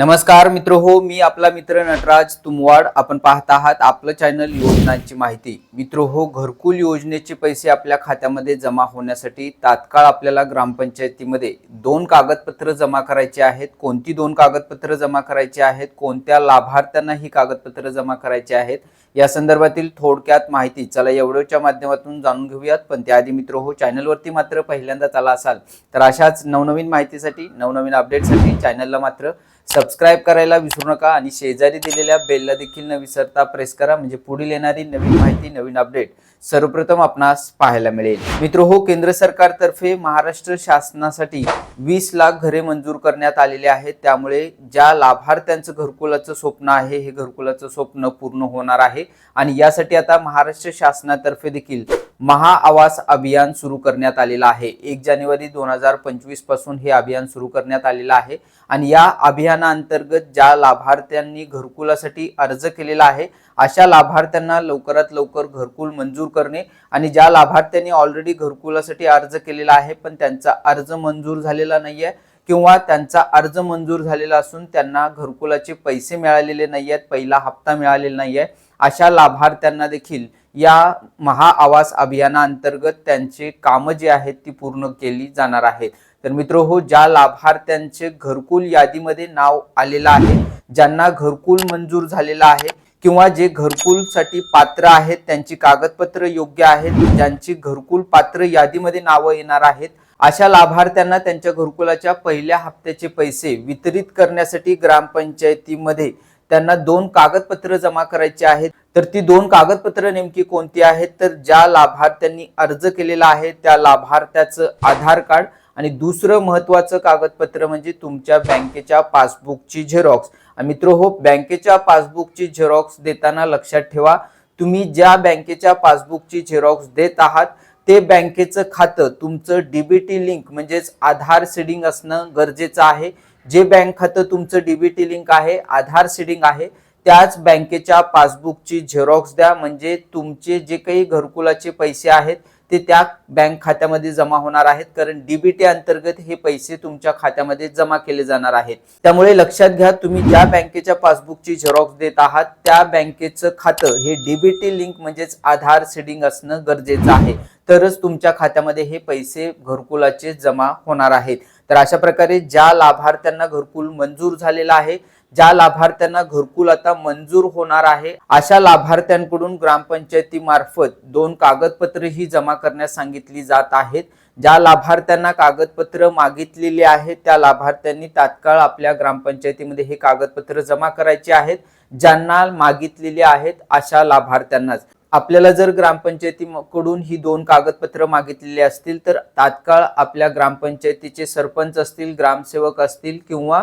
नमस्कार मित्र हो मी आपला मित्र नटराज तुमवाड. आपण पाहत आहात आपलं चॅनल योजनांची माहिती. मित्र हो घरकुल योजनेचे पैसे आपल्या खात्यामध्ये जमा होण्यासाठी तात्काळ आपल्याला ग्रामपंचायतीमध्ये दोन कागदपत्र जमा करायची आहेत. कोणती दोन कागदपत्र जमा करायची आहेत? कोणत्या लाभार्थ्यांना ही कागदपत्र जमा करायची आहेत? या संदर्भातील थोडक्यात माहिती. चला एवढ्याच्या माध्यमातून जाणून घेऊयात. पण त्याआधी मित्र हो चॅनलवरती मात्र पहिल्यांदाच आला असाल तर अशाच नवनवीन माहितीसाठी नवनवीन अपडेटसाठी चॅनलला मात्र सबस्क्राईब करायला विसरू नका आणि शेजारी दिलेल्या बेलला देखील न विसरता प्रेस करा. म्हणजे पुढील येणारी नवीन माहिती नवीन अपडेट सर्वप्रथम आपणास पाहायला मिळेल. मित्र हो केंद्र सरकारतर्फे महाराष्ट्र शासनासाठी वीस लाख घरे मंजूर करण्यात आलेले आहेत. त्यामुळे ज्या लाभार्थ्यांचं घरकुलाचं स्वप्न आहे हे घरकुलाचं स्वप्न पूर्ण होणार आहे. आणि यासाठी आता महाराष्ट्र शासनातर्फे देखील महाआवास अभियान सुरू करण्यात आलेलं आहे. एक जानेवारी दोन हजार पंचवीसपासून हे अभियान सुरू करण्यात आलेलं आहे आणि या अभियानाअंतर्गत ज्या लाभार्थ्यांनी घरकुलासाठी अर्ज केलेला आहे अशा लाभार्थ्यांना लवकरात लवकर घरकुल मंजूर करणे आणि ज्या लाभार्थ्यांनी ऑलरेडी घरकुलासाठी अर्ज केलेला आहे पण त्यांचा अर्ज मंजूर झालेला नाहीये किंवा त्यांचा अर्ज मंजूर झालेला असून त्यांना घरकुलाचे पैसे मिळालेले नाही आहेत पहिला हप्ता मिळालेला नाही आहे अशा लाभार्थ्यांना देखील या महाआवास अभियानाअंतर्गत त्यांचे कामं जी आहेत ती पूर्ण केली जाणार आहेत. तर मित्र हो ज्या लाभार्थ्यांचे घरकुल यादीमध्ये नाव आलेलं आहे ज्यांना घरकुल मंजूर झालेलं आहे किंवा जे घरकुलसाठी पात्र आहेत त्यांची कागदपत्र योग्य आहेत ज्यांची घरकुल पात्र यादीमध्ये नावं येणार आहेत अशा लाभार्थ्यांना त्यांच्या घरकुलाच्या पहिल्या हप्त्याचे पैसे वितरित करण्यासाठी ग्रामपंचायतीमध्ये त्यांना दोन कागदपत्र जमा करायची आहेत. तर ती दोन कागदपत्र नेमकी कोणती आहेत? तर ज्या लाभार्थ्यांनी अर्ज केलेला आहे त्या लाभार्थ्याचं आधार कार्ड आणि दुसरं महत्वाचं कागदपत्र म्हणजे तुमच्या बँकेच्या पासबुकची झेरॉक्स. मित्र हो बँकेच्या पासबुकची झेरॉक्स देताना लक्षात ठेवा. तुम्ही ज्या बँकेच्या पासबुकची झेरॉक्स देत आहात ते बँकेचं खातं तुमचं डीबीटी लिंक म्हणजेच आधार सीडिंग असणं गरजेचं आहे. जे बँक खातं तुमचं डीबीटी लिंक आहे आधार सीडिंग आहे त्याच बँकेच्या पासबुकची झेरॉक्स द्या. म्हणजे तुमचे जे काही घरकुलाचे पैसे आहेत ते त्या बँक खात्यामध्ये जमा होणार आहेत. कारण डीबीटी अंतर्गत हे पैसे तुमच्या खात्यामध्ये जमा केले जाणार आहेत. त्यामुळे लक्षात घ्या तुम्ही ज्या बँकेच्या पासबुकची झेरॉक्स देत आहात त्या बँकेचं खातं हे डीबीटी लिंक म्हणजेच आधार सीडिंग असणं गरजेचं आहे. तरच तुमच्या खात्यामध्ये हे पैसे घरकुलाचे जमा होणार आहेत. तर अशा प्रकारे ज्या लाभार्थ्यांना घरकुल मंजूर झालेला आहे ज्या लाभार्थ्यांना घरकुल आता मंजूर होणार आहे अशा लाभार्थ्यांकडून ग्रामपंचायतीमार्फत दोन कागदपत्र ही जमा करण्यास सांगितली जात आहेत. ज्या लाभार्थ्यांना कागदपत्र मागितलेली आहेत त्या लाभार्थ्यांनी तात्काळ आपल्या ग्रामपंचायतीमध्ये हे कागदपत्र जमा करायचे आहेत. ज्यांना मागितलेली आहेत अशा लाभार्थ्यांनाच. आपल्याला जर ग्रामपंचायतीकडून ही दोन कागदपत्र मागितलेली असतील तर तात्काळ आपल्या ग्रामपंचायतीचे सरपंच असतील ग्रामसेवक असतील किंवा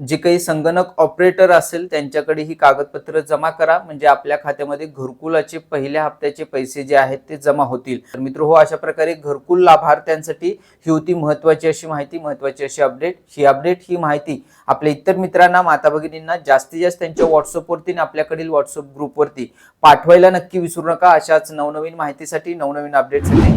जे काही संगणक ऑपरेटर असेल त्यांच्याकडे ही कागदपत्र जमा करा. म्हणजे आपल्या खात्यामध्ये घरकुलाचे पहिल्या हप्त्याचे पैसे जे आहेत ते जमा होतील. तर मित्र हो अशा प्रकारे घरकुल लाभार्थ्यांसाठी ही होती महत्वाची अशी माहिती महत्वाची अशी अपडेट ही अपडेट ही माहिती आपल्या इतर मित्रांना माता भगिनींना जास्तीत जास्त त्यांच्या व्हॉट्सअपवरती आणि आपल्याकडील व्हॉट्सअप ग्रुपवरती पाठवायला नक्की विसरू नका. अशाच नवनवीन माहितीसाठी नवनवीन अपडेटसाठी